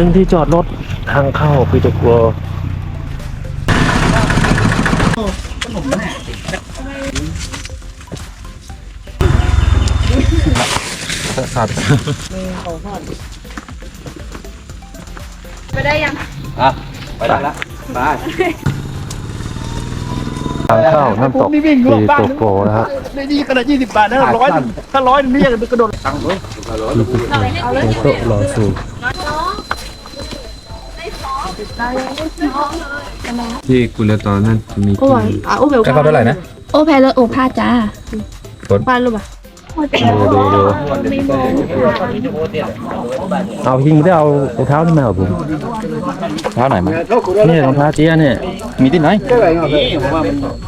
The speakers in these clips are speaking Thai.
เป็นที่จอดรถทางเข้าปีตะกัวครับไปได้ยัง อะ ไปได้ละไปทางเข้าน้ำตกปีตะโกนะครับได้ดีขนาดยี่สิบบาทนะร้อยถ้าร้อยนี่ยังกระโดดตังค์เลยเป็นโต๊ะรอสูบ ที่กุลตอนนั้นมีโอ้ยอะโอ้เบลจะเข้าเท่าไหร่นะ โอ้แพ้เลยโอ้พลาดจ้าฝนพลาดหรือเปล่าดูดูดูเอาจริงไม่ได้เอารองเท้าที่มาเหรอผมเท้าไหนมานี่รองเท้าเจี๊ยเนี่ยมีที่ไหน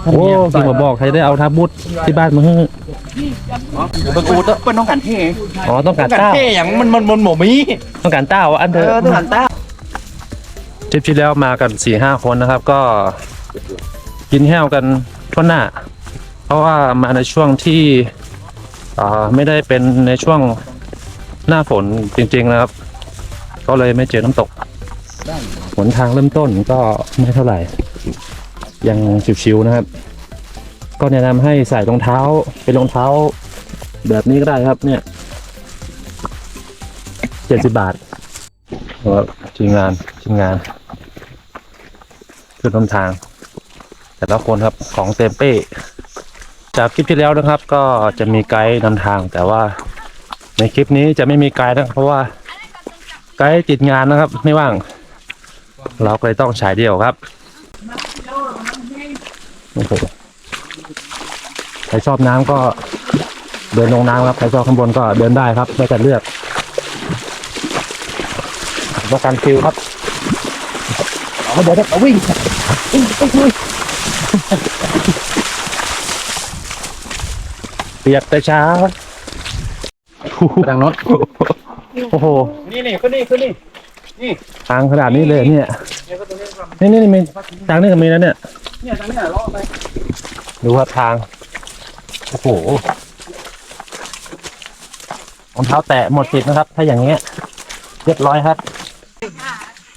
โอ้จริงผมบอกใครได้เอาทับบุตที่บ้านมาให้เปิดกูเปิดน้องกันเท่อ๋อต้องการกันเต้าเท่อย่างมันมันมันหมมีต้องการเต้าอันเถเอออะต้องหันตา ทริปที่แล้วมากันสี่ห้าคนนะครับ ก็กินแห้วกันทั่วหน้า เพราะว่ามาในช่วงที่ไม่ได้เป็นในช่วงหน้าฝนจริง ๆนะครับ ก็เลยไม่เจอน้ำตกหนทางเริ่มต้นก็ไม่เท่าไหร่ ยังชิวๆนะครับ ก็แนะนำให้ใส่รองเท้าเป็นรองเท้า แบบนี้ก็ได้ครับ เนี่ยเจ็ดสิบบาทครับทีมงานทีมงาน ขึ้นต้นทาง แต่ละคนครับของเต็มเป้จากคลิปที่แล้วนะครับ ก็จะมีไกด์นำทาง แต่ว่าในคลิปนี้จะไม่มีไกด์นะเพราะว่าไกด์ติดงานนะครับ ไม่ว่าง เราก็เลยต้องฉายเดี่ยวครับโอ้โหใครชอบน้ำก็เดินลงน้ำครับ ใครชอบข้างบนก็เดินได้ครับไม่แต่เลือกต้องการคิวครับ เอาเดี๋ยวเอาวิ่งวิ่งวิ่งวิ่งเปียกแต่เช้าทางโน้นโอ้โห นี่นี่ขึ้นนี่ขึ้นนี่ทางขนาดนี้เลยเนี่ยนี่นี่นี่มีทางนี่ก็มีแล้วเนี่ย เนี่ยทางนี้ล้อไปดูครับทาง โอ้โหรองเท้าแตะหมดสิทธิ์นะครับ ถ้าอย่างเงี้ย เรียบร้อยครับ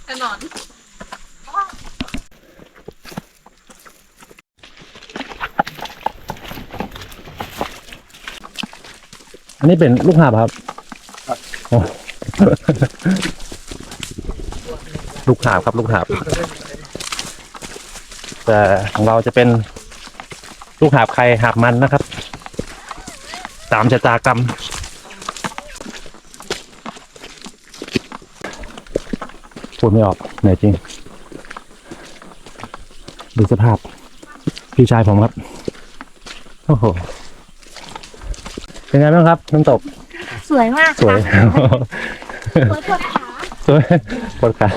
ถนน อั นนี้เป็นลูกหาบครับโอ้ลูกหาบครับลูกหาบ แต่ของเราจะเป็นลูกหาบใครหาบมันนะครับ ตามชะตากรรมพูดไม่ออกเหนื่อยจริง ดูสภาพ พี่ชายผมครับ โอ้โห เป็นไงบ้างครับน้ำตกสวยมากสวย ค่ะสวยปวดขาสวยปวดขา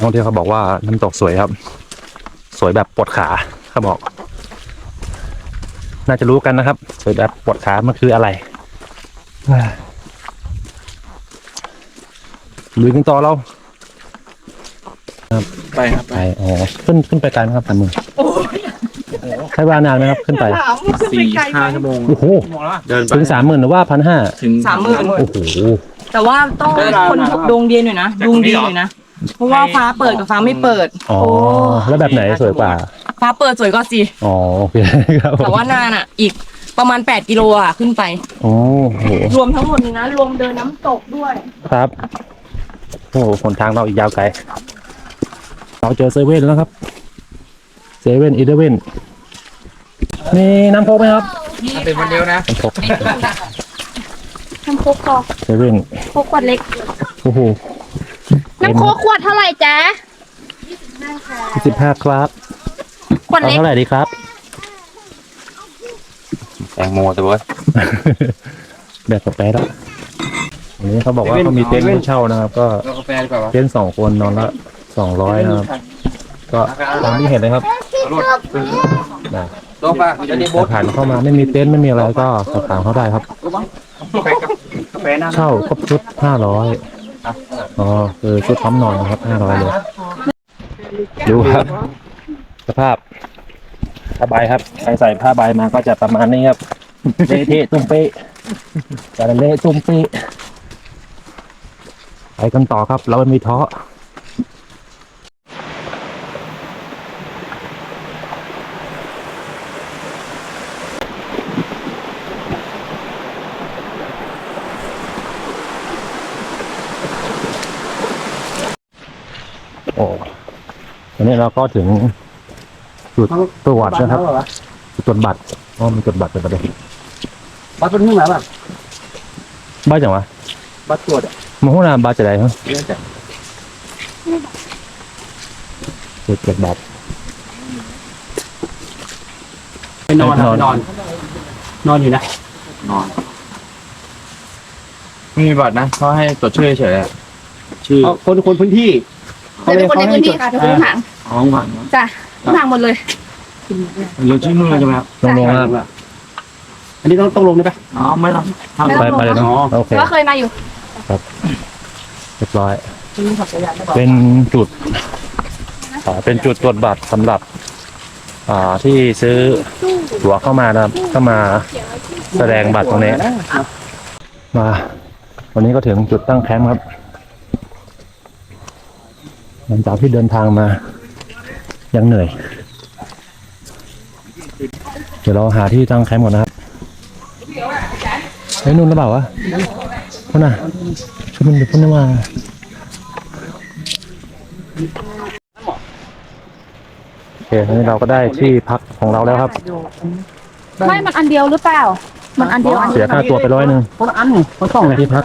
ท่องเที่ยวเขาบอกว่าน้ำตกสวยครับ สวยแบบปวดขาเขาบอก น่าจะรู้กันนะครับ สวยแบบปวดขามันคืออะไรลุยกันต่อเราไปครับไปอ๋อขึ้นขึ้นไปไกลไหมครับสามหมื่น ใช้เวลานานไหมครับขึ้นไปสี่ห้าชั่วโมงโอ้โหเดินไปถึงสามหมื่นหรือว่าพันห้าถึงสามหมื่นโอ้โหแต่ว่าต้องคนดวงดีหน่อยนะดวงดีหน่อยนะเพราะว่าฟ้าเปิดกับฟ้าไม่เปิด อ๋อแล้วแบบไหนสวยกว่า ฟ้าเปิดสวยก็สิอ๋อโอเคครับผมแต่ว่านานอะ อีกประมาณ 8 กิโลอะขึ้นไป โอ้โหรวมทั้งหมดนี้นะ รวมเดินน้ำตกด้วย ครับโอ้โหหนทางเราอีกยาวไกลเราเจอเซเว่นแล้วครับเซเว่นอีเดเว่น มีน้ำโคกไหมครับเป็นวันเดียวนะน้ำโคกน้ำโคกกอกเซเว่นโคกขวดเล็ก โอ้โหน้ำโคกขวดเท่าไหร่จ๊ะสิบห้าครับขวดเอาเล็กเท่าไหร่ดีครับ แตงโมแต่ว่าแบบกาแฟแล้วอันนี้เขาบอกว่าเขามีเต็นท์ให้เช่านะครับ ก็เรากาแฟดีกว่าวะเต็นท์สองคนนอนละสองร้อยนะครับ ก็ตามที่เห็นเลยครับนะ โต๊ะป่ะจะได้โบ๊ถ้าผ่านเข้ามาไม่มีเต็นท์ไม่มีอะไรก็สอบถามเขาได้ครับ กาแฟนะเช่าครบชุดห้าร้อยอ๋อคือชุดพร้อมนอนนะครับห้าร้อยเลยดูครับ สภาพผ้าใบครับใครใส่ผ้าใบมาก็จะประมาณนี้ครับ เละเทะตุ้มเป๊ะแต่เละจุ่มปีไปกันต่อครับ เราไม่มีท้อ นนี้เราก็ถึงจุดตรวจนะครับจุดตรวจบัตรอ๋อมีตรวจบัตรเป็นประเด็นบัตรเป็นที่ไหนบ้างบ้าจังวะบัตรตรวจอะมาห้องน้ำบ้าจะไหนฮะเรื่องแต่เจ็ดเจ็ดบาทไปนอนอะนอนไปนอน นอนอยู่นะไม่มีบัตรนะเขาให้ตรวจชื่อเฉยๆอะชื่อคนคนพื้นที่จะเป็นคนในพื้นที่ค่ะทุกคนหาง อ๋อหวังจ้ะทุกทางหมดเลยเรื่องชื่อนู่นเลยใช่ไหมครับลงลงครับอันนี้ต้องต้องลงได้ปะอ๋อไม่ต้องไปไปเลยเนาะอ๋อโอเคแต่ว่าเคยมาอยู่เรียบร้อย เป็นจุดอ่าเป็นจุดตรวจบัตรสำหรับอ่าที่ซื้อตั๋วเข้ามานะครับเข้ามาแสดงบัตรตรงนี้ มา วันนี้ก็ถึงจุดตั้งแคมป์ครับ หลังจากที่เดินทางมา ยังเหนื่อย เดี๋ยวเราหาที่ตั้งแคมป์ก่อนนะครับเฮ้ยนุ่นหรือเปล่าวะพุ่นน่ะชุดมันอยู่พุ่นนี่มาโอเคทีนี้เราก็ได้ที่พักของเราแล้วครับ ไม่มันอันเดียวหรือเปล่า มันอันเดียวอันเสีเดียยวค่าตัวไปร้อยหนึ่งคนละอันคนสองเลยที่พัก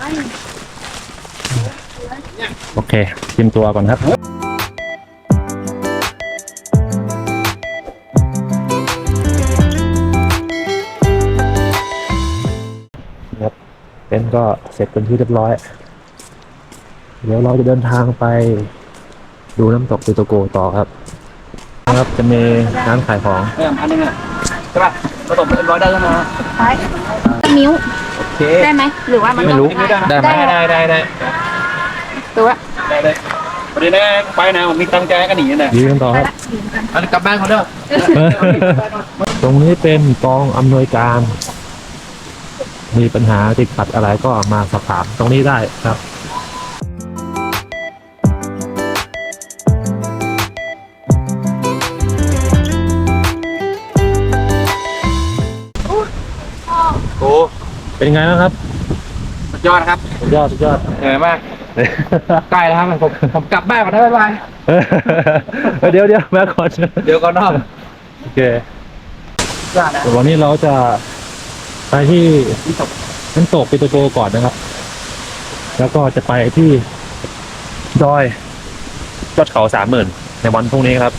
โอเคเตรียมตัวก่อนครับครับ ก็เสร็จเป็นที่เรียบร้อย เดี๋ยวเราจะเดินทางไป ดูน้ำตกติโตโกต่อครับนะครับจะมีร้านขายของเอออันนึงอะใช่ป่ะผสมเรียบร้อยได้แล้วนะไปนิ้วโอเคได้ไหมหรือว่ามันไม่รู้ได้ได้ไหมได้ได้ได้หรือว่าได้ได้ประเด็นแรกไปนะผมมีตังใจก็หนีนะยืนต่อครับอันนกลับบ้านเขาเด้อตรงนี้เป็นกองอำนวยการ มีปัญหาติดขัดอะไรก็มาสอบถามตรงนี้ได้ครับโอ้เป็นไงบ้างครับสุดยอดครับสุดยอดสุดยอดเหนื่อยมากใกล้แล้วครับผมผมกลับบ้านก่อนนะบ๊ายบายเดี๋ยวเดี๋ยวแม่ก่อนเดี๋ยวก่อนนอกโอเคเดี๋ยววันนี้เราจะ ไปที่น้ำตกปิโตโกก่อนนะครับ แล้วก็จะไปที่ดอยยอดเขาสามหมื่นในวันพรุ่งนี้ครับ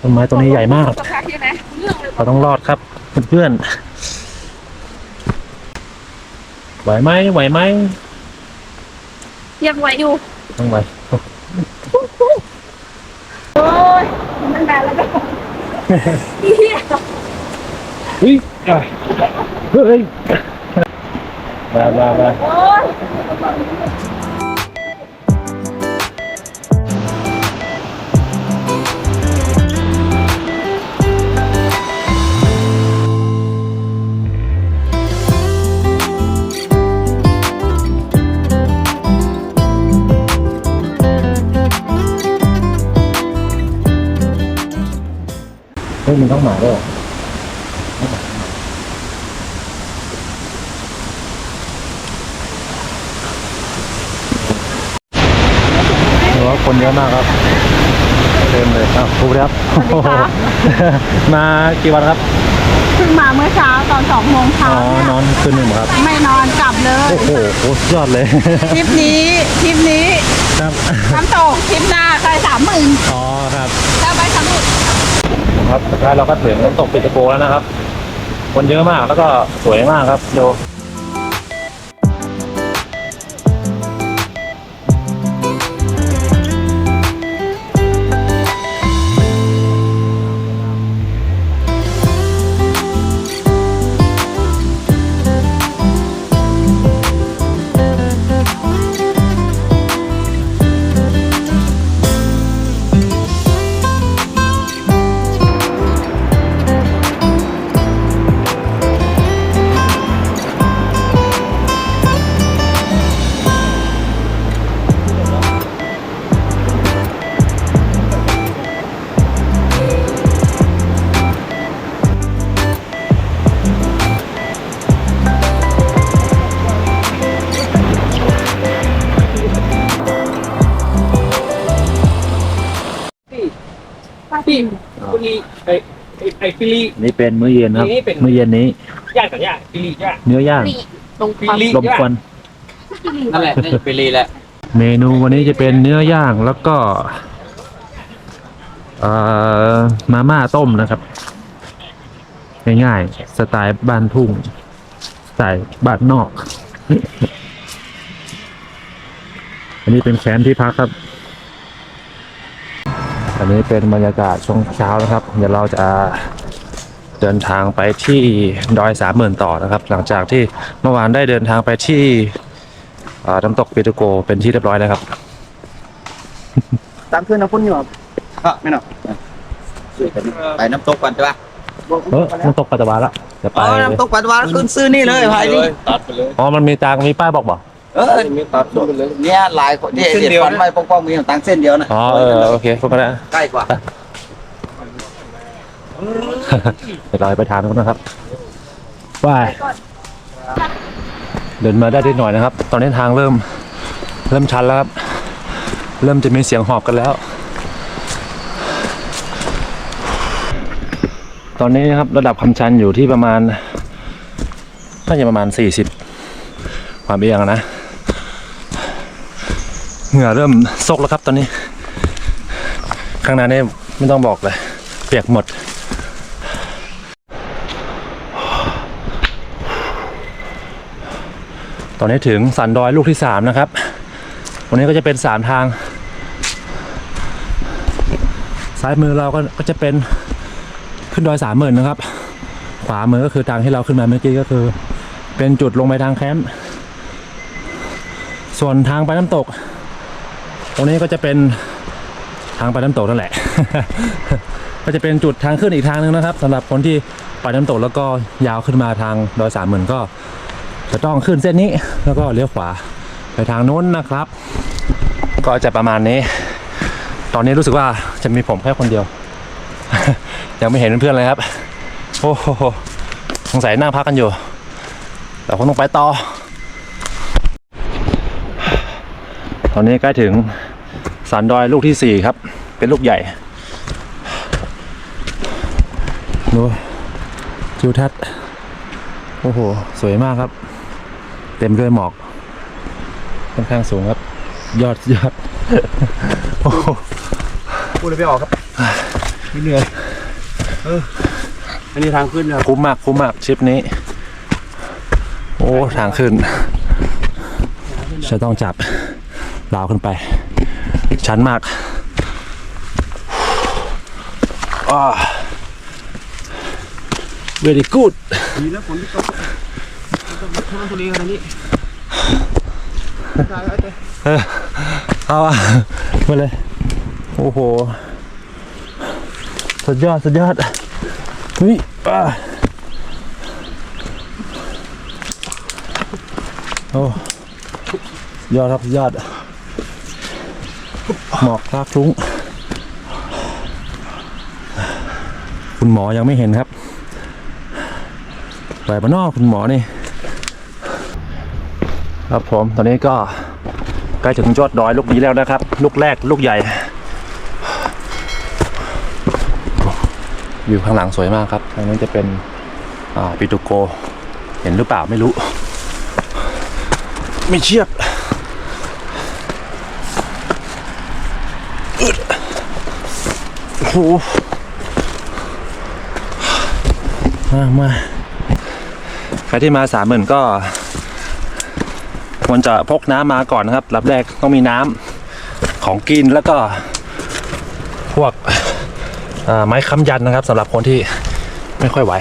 ต้นไม้ต้นนี้ใหญ่มากสักพักใช่ไหมเราต้องรอดครับเพื่อนๆไหวไหมไหวไหมยังไหวอยู่ต้องไหวโอ้ยมันนานแล้วก็เฮีย เฮ้ยเฮ้ยมามามา โอ้ย เฮ้ยมันต้องหมาด้วยเหรอเดี๋ยวว่า คนเยอะมากครับเต็มเลยครับครูครับ มากี่วันครับเพิ่งมาเมื่อเช้าตอนสองโมงอ๋เช้าอนอนคืนหนึ่งเหรอครับ ไม่นอนกลับเลยโอ้โหโคตรยอดเลย ทริปนี้ทริปนี้ครับน้ำตกทริปหน้าใครสามหมื่นอ๋อครับถ้าไปสำรวจครับสุดท้ายเราก็ถึงน้ำตกปิดตะโกแล้วนะครับ คนเยอะมากแล้วก็สวยมากครับ ดูไอ้ไอ้ไอ้ฟิลีนี่เป็นมื้อเย็นครับ นี่เป็น มื้อเย็นนี้ย่างกับย่างฟิลีย่างเนื้อย่างนี่ตรงฟิความลีลมควันนั่นแหละนี่ฟิลีแหละเมนูวันนี้จะเป็นเนื้อย่างแล้วก็เอ่อมาม่าต้มนะครับ ง่ายๆสไตล์บ้านทุ่งสไตล์บ้านนอก อันนี้เป็นแคมป์ที่พักครับ อันนี้เป็นบรรยากาศช่วงเช้านะครับ เดี๋ยวเราจะเดินทางไปที่ดอยสามหมื่นต่อนะครับ หลังจากที่เมื่อวานได้เดินทางไปที่อ่าน้ำตกปิโตโกเป็นที่เรียบร้อยแล้วครับ ตามเพื่อนนะพุ่นอยู่ครับไม่หนอกไปน้ำตกกันใช่ปะเออน้ำตกปัตตาวาละจะไปอ๋อน้ำตกปัตตาวาขึ้นซื้อนี่เลยพายนี่ตัดไปเลยอ๋อมันมีตางมีป้ายบอกบ่ เออมีตัดไปเลยเนี่ยหลายคนที่เด็ดฟันไว้ปกป้องมีต่างเส้นเดียวนะอ๋อเออโอเคพวกนั้นนะใกล้กว่าเดี๋ยวเราไปทานกันนะครับว่ายเดินมาได้นิดหน่อยนะครับ ตอนนี้ทางเริ่ม เริ่มชันแล้วครับ เริ่มจะมีเสียงหอบกันแล้ว ตอนนี้นะครับระดับความชันอยู่ที่ประมาณน่าจะประมาณ 40 ความเอียงอะนะ เหงื่อเริ่มซกแล้วครับตอนนี้ ข้างหน้านี่ไม่ต้องบอกเลย เปียกหมด ตอนนี้ถึงสันดอยลูกที่สามนะครับ วันนี้ก็จะเป็นสามทาง ซ้ายมือเราก็ก็จะเป็นขึ้นดอยสามหมื่นนะครับ ขวามือก็คือทางที่เราขึ้นมาเมื่อกี้ก็คือ เป็นจุดลงไปทางแคมป์ส่วนทางไปน้ำตก ตรงนี้ก็จะเป็นทางไปน้ำตกนั่นแหละ ก็จะเป็นจุดทางขึ้นอีกทางหนึงนะครับสำหรับคนที่ไปน้ำตกแล้วก็ยาวขึ้นมาทางดอยสามหมื่นก็ จะต้องขึ้นเส้นนี้แล้วก็เลี้ยวขวาไปทางโน้นนะครับ ก็จะประมาณนี้ ตอนนี้รู้สึกว่าจะมีผมแค่คนเดียว ยังไม่เห็นเพื่อนเลยครับ โอ้โหสงสัยนั่งพักกันอยู่แต่คงต้องไปต่อ ตอนนี้ใกล้ถึง สันดอยลูกที่สี่ครับ เป็นลูกใหญ่ดูทิวทัศน์โอ้โห สวยมากครับ เต็มด้วยหมอก ค่อนข้างสูงครับ ยอดยอดโอ้โหพูดเลยไม่ออกครับไม่เหนื่อยเอออันนี้ทางขึ้นนะครับคุ้มมากคุ้มมากทริปนี้ โอ้ ทางขึ้น จะต้องจับราวขึ้นไป ชันมากอ่า very good ดีแล้วฝนที่ตกทุนทุเรียนขนาดนี้เอาอะมาเลย โอ้โห สุดยอด สุดยอดเฮ้ยอ่าโอ้สุดยอดครับสุดยอด หมอกคลาคลุ้ง คุณหมอยังไม่เห็นครับไปบ้านนอกคุณหมอนี่ ครับผมตอนนี้ก็ใกล้ถึงยอดดอยลูกนี้แล้วนะครับ ลูกแรกลูกใหญ่ วิวข้างหลังสวยมากครับทางนั้นจะเป็นปิตุโก เห็นหรือเปล่าไม่รู้ ไม่เชียบอึด โหมามาใครที่มาสามหมื่นก็ควรจะพกน้ำมาก่อนนะครับลำแรกต้องมีน้ำของกินแล้วก็พวกไม้ค้ำยันนะครับสำหรับคนที่ไม่ค่อยไหว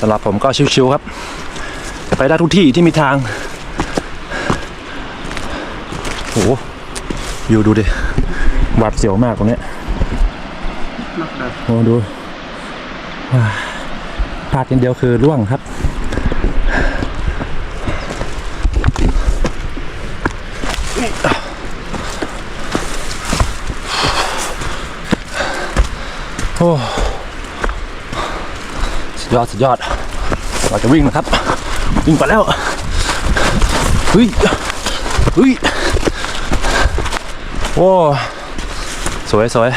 สำหรับผมก็ชิวๆครับ ไปได้ทุกที่ที่มีทางโหวิวดูดิ หวาดเสียวมากตรงเนี้ยโอ้ดูว้าพลาดอย่างเดียวคือร่วงครับ โอ้สุดยอดสุดยอด เราจะวิ่งนะครับ วิ่งไปแล้วเฮ้ยเฮ้ยโอ้ สวยสวย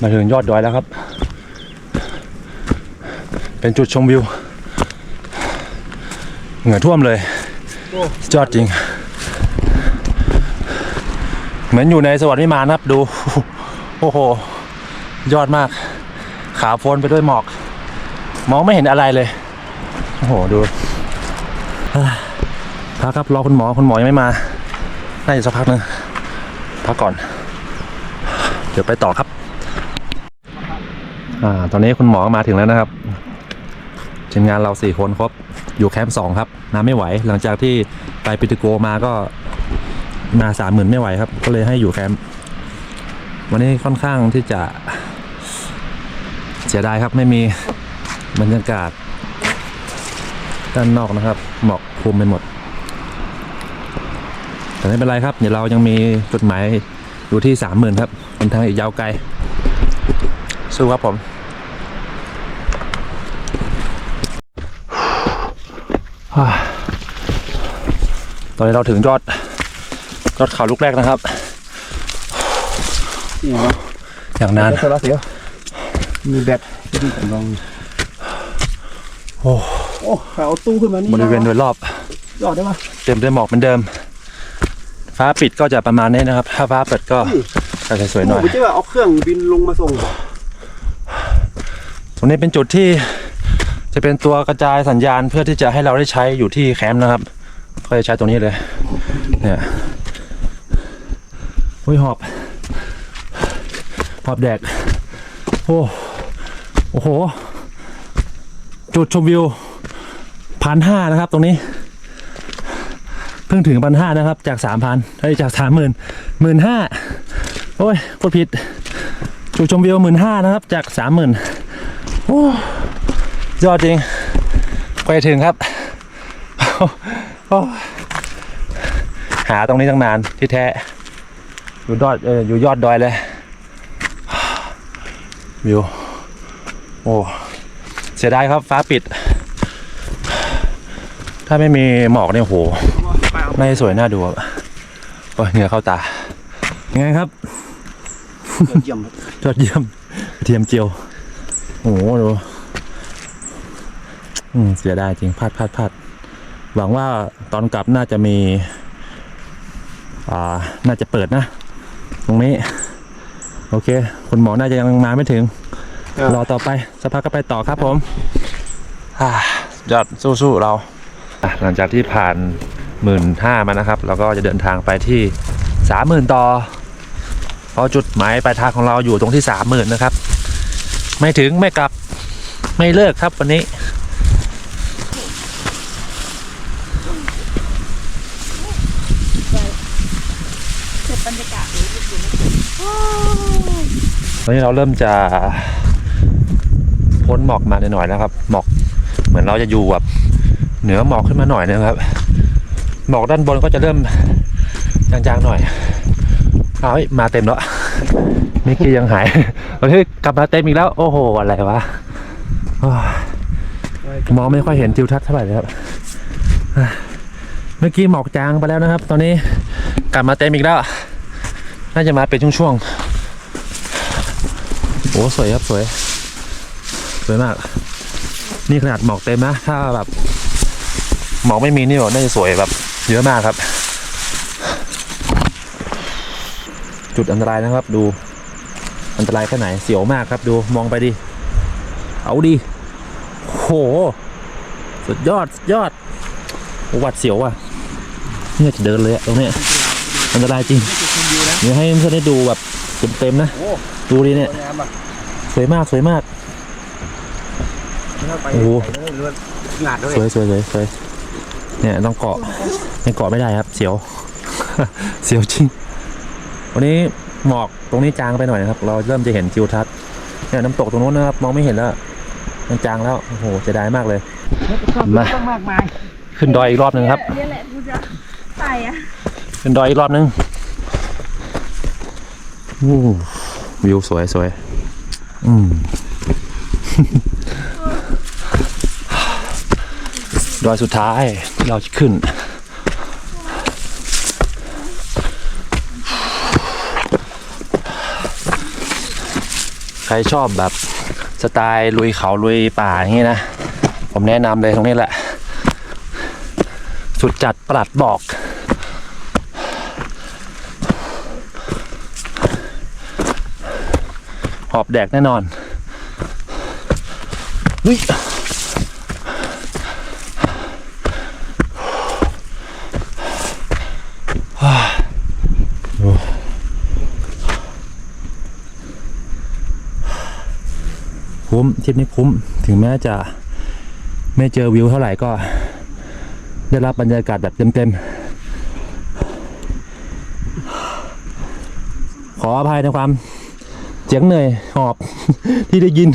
มาถึงยอดดอยแล้วครับ เป็นจุดชมวิว เหงื่อท่วมเลยยอดจริง เหมือนอยู่ในสวรรค์วิมานครับดู โอ้โห ยอดมาก ขาโพลนไปด้วยหมอก มองไม่เห็นอะไรเลย โอ้โห ดูพักครับรอคุณหมอคุณหมอยังไม่มา น่าจะสักพักหนึงพักก่อน เดี๋ยวไปต่อครับ อ่า ตอนนี้คุณหมอมาถึงแล้วนะครับทีมงานเราสี่คนครบ อยู่แคมป์สองครับ น้ำไม่ไหว หลังจากที่ไปปิติโกมาก็มาสามหมื่นไม่ไหวครับ ก็เลยให้อยู่แคมป์วันนี้ค่อนข้างที่จะเสียดายครับไม่มีบรรยากาศ ด้านนอกนะครับ หมอกคลุมไปหมด แต่ไม่เป็นไรครับ เดี๋ยวเรายังมีจุดหมายอยู่ที่สามหมื่นครับ นทางอีกยาวไกล สู้ครับผมอ่าตอนนี้เราถึงยอดยอดเขาลูกแรกนะครับนี่เหรออย่างนานโซลาร์เซลล์มีแบตที่ผมลองโอ้โอ้เขาเอาตู้ขึ้นมานี่บริเวณโดยรอบยอดได้ปะเต็มด้วยหมอกเหมือนเดิม ฟ้าปิดก็จะประมาณนี้นะครับ ถ้าฟ้าเปิดก็ ก็จะสวยหน่อยผมไม่ใช่ว่าเอาเครื่องบินลงมาส่ง ตรงนี้เป็นจุดที่จะเป็นตัวกระจายสัญญาณเพื่อที่จะให้เราได้ใช้อยู่ที่แคมป์นะครับก็จะใช้ตรงนี้เลย เนี่ยอุ้ยหอบ หอบแดก โอ้โอ้โห จุดชมวิวพันห้านะครับตรงนี้ เพิ่งถึงพันห้านะครับ จากสามพันเฮ้ยจากสามหมื่นหมื่นห้า โอ้ยพูดผิด จุดชมวิวหมื่นห้านะครับ จากสามหมื่นโอ้ยอดจริงไปถึงครับหาตรงนี้ตั้งนานที่แท้ อยู่ยอดเอออยู่ยอดดอยเลยวิวโอ้เสียดายครับฟ้าปิด ถ้าไม่มีหมอกเนี่ยโหไม่สวยน่าดูอะโอ้ยเหงื่อเข้าตายังไงครับ เยี่ยมยอดเยี่ยมกระเทียมเจียว โอ้โหดูอืมเสียดายจริงพลาดพลาดพลาดหวังว่าตอนกลับน่าจะมี อ่า น่าจะเปิดนะ ตรงนี้ โอเค คุณหมอน่าจะยังมาไม่ถึง รอต่อไปสักพักก็ไปต่อครับผมอ่ายอดสู้ๆเราอะหลังจากที่ผ่านหมื่นห้ามานะครับ เราก็จะเดินทางไปที่สามหมื่นต่อ เพราะจุดหมายปลายทางของเราอยู่ตรงที่สามหมื่นนะครับ ไม่ถึงไม่กลับไม่เลิกครับวันนี้ เก็บบรรยากาศตอนนี้เราเริ่มจะพ้นหมอกมาหน่อยๆแล้วครับ หมอกเหมือนเราจะอยู่แบบเหนือหมอกขึ้นมาหน่อยนะครับ หมอกด้านบนก็จะเริ่มจางๆหน่อย อาเฮ้ยมาเต็มแล้วมิกกี้ยังหายเฮ้ยกลับมาเต็มอีกแล้ว โอ้โห อะไรวะมองไม่ค่อยเห็นทิวทัศน์เท่าไหร่เลยครับ เมื่อกี้หมอกจางไปแล้วนะครับ ตอนนี้กลับมาเต็มอีกแล้ว น่าจะมาเป็นช่วงๆโอ้สวยครับสวย สวยมาก นี่ขนาดหมอกเต็มนะ ถ้าแบบหมอกไม่มีนี่แบบน่าจะสวยแบบ เยอะมากครับ จุดอันตรายนะครับดูอันตรายแค่ไหนเสียวมากครับดูมองไปดิ เอาดิโห สุดยอดสุดยอดอวัดเสียวว่ะเนี่ยจะเดินเลยอะตรงเนี้ยอันตรายจริงเดี๋ยวให้เพื่อนได้ดูแบบเต็มๆนะ ดูดิเนี่ย สวยมากสวยมากโอ้โหไปเรื่อยงาดด้วยสวยสวยสวยสวยเนี่ยต้องเกาะไม่เกาะไม่ได้ครับ เสียว เสียวจริง วันนี้หมอกตรงนี้จางไปหน่อยนะครับ เราเริ่มจะเห็นทิวทัศน์เนี่ยน้ำตกตรงนู้นนะครับมองไม่เห็นแล้วมันจางแล้วโอ้โหเสียดายมากเลยมาต้องมากมายขึ้นดอยอีกรอบหนึ่งครับเนี่ยแหละกูจะใส่อะขึ้นดอยอีกรอบหนึ่งอู้วิวสวยสวยอืมดอยสุดท้ายที่เราจะขึ้น ใครชอบแบบสไตล์ลุยเขาลุยป่าอย่างนี้นะ ผมแนะนำเลยตรงนี้แหละ สุดจัดประหลัดบอก หอบแดกแน่นอน เฮ้ย คุ้มทริปนี้คุ้ม ถึงแม้จะไม่เจอวิวเท่าไหร่ก็ ได้รับบรรยากาศแบบเต็มๆ ขออภัยในความเสียงเหนื่อยหอบที่ได้ยิน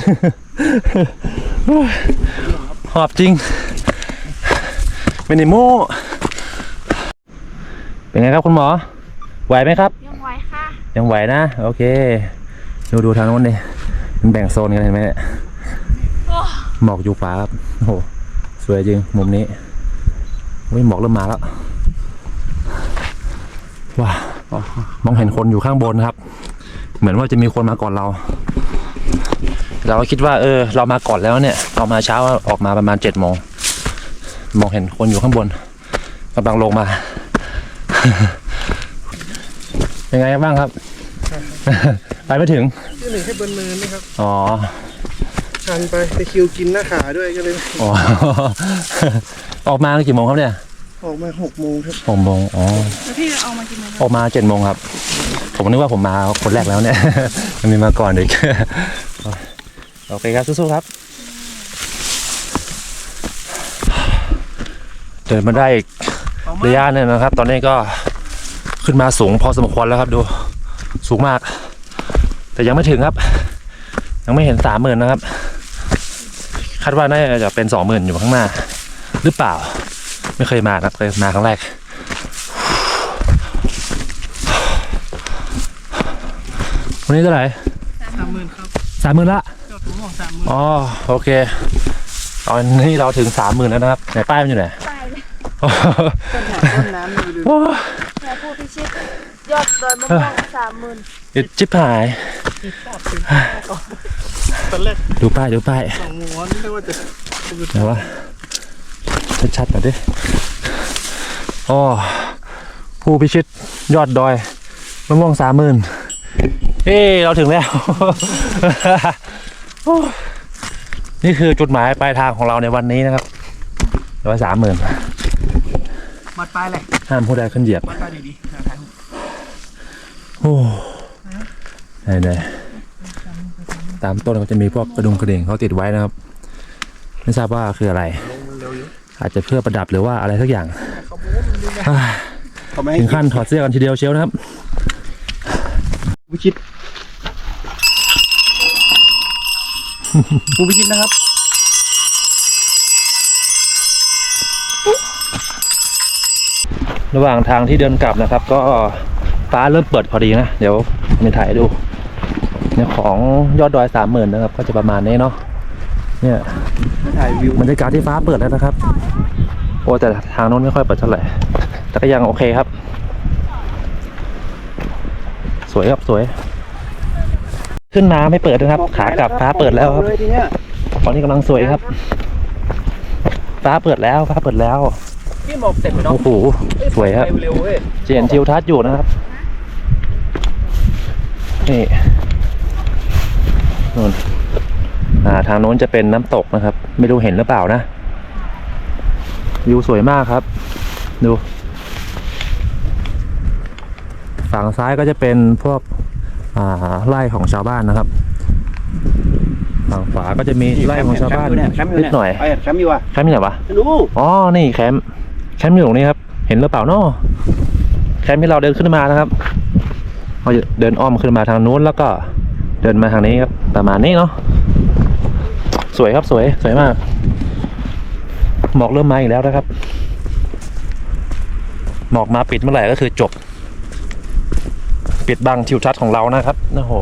หอบจริงเป็นไอโม่เป็นไงครับคุณหมอ ไหวไหมครับ ยังไหวค่ะ ยังไหวนะ โอเค ดูดูทางโน้นดิ มันแบ่งโซนกันเห็นไหมเนี่ยหมอกอยู่ขวาครับโอ้โหสวยจริงมุมนี้วิหมอกเริ่มมาแล้วว้ามองเห็นคนอยู่ข้างบนครับ เหมือนว่าจะมีคนมาก่อนเรา เราก็คิดว่า เออ เรามาก่อนแล้วเนี่ยเรามาเช้าออกมาประมาณเจ็ดโมงมองเห็นคนอยู่ข้างบนกำลังลงมา เป็นไงบ้างครับ ไปไม่ถึงที่หนึ่งให้เบิร์นเนินนะครับอ๋อชันไปไปคิวกินหน้าขาด้วยก็เลย อ๋อ ออกมากี่โมงครับเนี่ย ออกมาหกโมงครับหกโมงอ๋อแล้วพี่เอามากินไหมออกมาเจ็ดโมงครับ ผมนึกว่าผมมาคนแรกแล้วเนี่ย มันมีมาก่อนอีกโอเคครับสู้ๆครับ เดินมาได้อีกระยะหนึงนะครับ ตอนนี้ก็ขึ้นมาสูงพอสมควรแล้วครับดู สูงมาก แต่ยังไม่ถึงครับ ยังไม่เห็นสามหมื่นนะครับ คาดว่าน่าจะเป็นสองหมื่นอยู่ข้างหน้า หรือเปล่า ไม่เคยมานะครับเคยมาครั้งแรกวันนี้เท่าไหร่สามหมื่นครับสามหมื่นละยอดผมบอกสามหมื่นอ๋อโอเค ตอนนี้เราถึงสามหมื่นแล้วนะครับไหนป้ายมันอยู่ไหนไปเลยต้นน้ำดู โอ้ แม่ผู้พิชิต ยอดดอยมะม่วงสามหมื่นยจิบหาย ตอนแรกดูป้ายดูป้ายสองหัวนี่เรียกว่าจะไหนวะชัดๆหน่อยดิอ๋อผู้พิชิตยอดดอยมะม่วงสามหมื่นเฮ้เราถึงแล้วโอ้นี่คือจุดหมายปลายทางของเราในวันนี้นะครับร้อยสามหมื่นมัดปลายเลยห้ามผู้ใดขึ้นเหยียบ มัดปลายดีๆนะครับ โอ้ไหนไหนตามต้นก็จะมีพวกกระดุมกระดิ่งเขาติดไว้นะครับ ไม่ทราบว่าคืออะไร อาจจะเพื่อประดับหรือว่าอะไรสักอย่างอ่าเขาไม่ให้ถึงขั้นถอดเสื้อกันทีเดียวเชียวนะครับผู้พิชิตผู้พิชิตนะครับระหว่างทางที่เดินกลับนะครับ ก็ ฟ้าเริ่มเปิดพอดีนะ เดี๋ยวมีถ่ายให้ดูเนี่ยของยอดดอยสามหมื่นนะครับ ก็จะประมาณนี้เนาะเนี่ยถ่ายวิวบรรยากาศที่ฟ้าเปิดแล้วนะครับ โอ้แต่ทางโน้นไม่ค่อยเปิดเท่าไหร่แต่ก็ยังโอเคครับ สวยครับสวย ขึ้นมาไม่เปิดนะครับ ขากลับฟ้าเปิดแล้วครับเลยทีเนี้ยตอนนี้กำลังสวยครับ ฟ้าเปิดแล้วฟ้าเปิดแล้วพี่หมกเสร็จไปเนาะโอ้โหสวยครับไปเร็วเว้ยจะเห็นทิวทัศน์อยู่นะครับ นี่นู่นอ่าทางโน้นจะเป็นน้ำตกนะครับ ไม่รู้เห็นหรือเปล่านะ วิวสวยมากครับ ดู ฝั่งซ้ายก็จะเป็นพวกอ่าไร่ของชาวบ้านนะครับ ฝั่งขวาก็จะมีไร่ของชาวบ้านแคมป์อยู่นิดหน่อยไปแคมป์อยู่อะแคมป์ที่ไหนวะไม่รู้อ๋อนี่แคมป์แคมป์อยู่ตรงนี้ครับ เห็นหรือเปล่าเนาะแคมป์ที่เราเดินขึ้นมานะครับ เราจะเดินอ้อมขึ้นมาทางนู้นแล้วก็เดินมาทางนี้ครับประมาณนี้เนาะสวยครับสวยสวยมากหมอกเริ่มมาอีกแล้วนะครับ หมอกมาปิดเมื่อไหร่ก็คือจบ ปิดบังทิวทัศน์ของเรานะครับนะโห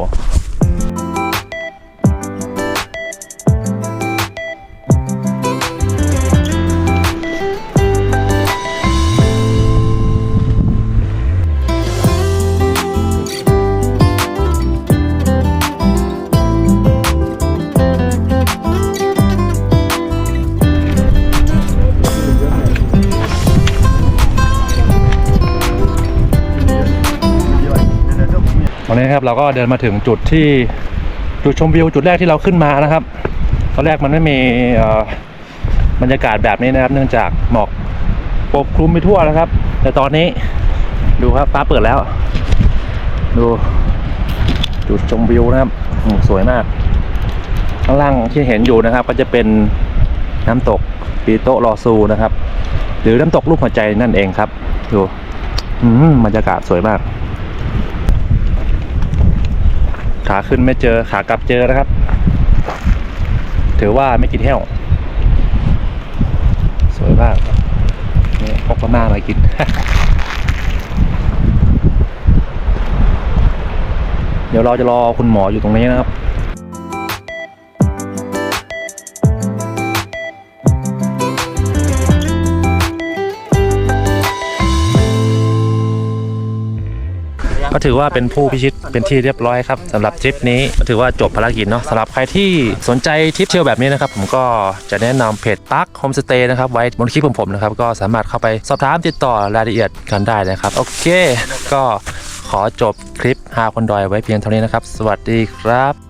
นนี้ครับ เราก็เดินมาถึงจุดที่จุดชมวิวจุดแรกที่เราขึ้นมานะครับ ตอนแรกมันไม่มีบรรยากาศแบบนี้นะครับ เนื่องจากหมอกปกคลุมไปทั่วนะครับ แต่ตอนนี้ดูครับฟ้าเปิดแล้ว ดูจุดชมวิวนะครับอืมสวยมาก ข้างล่างที่เห็นอยู่นะครับ ก็จะเป็นน้ำตกปีโตะลอซูนะครับ หรือน้ำตกรูปหัวใจนั่นเองครับ ดูอืมบรรยากาศสวยมาก ขาขึ้นไม่เจอขากลับเจอนะครับ ถือว่าไม่กินแห้ว สวยมากนี่พกมาม่ามากิน เดี๋ยวเราจะรอคุณหมออยู่ตรงนี้นะครับ ก็ถือว่าเป็นผู้พิชิตเป็นที่เรียบร้อยครับสำหรับทริปนี้ก็ถือว่าจบภารกิจเนาะสำหรับใครที่สนใจทริปเที่ยวแบบนี้นะครับผมก็จะแนะนำเพจปักโฮมสเตย์นะครับไว้บนคลิปของผมนะครับก็สามารถเข้าไปสอบถามติดต่อรายละเอียดกันได้นะครับ โอเค ก็ขอจบคลิปหาคนดอยไว้เพียงเท่านี้นะครับ สวัสดีครับ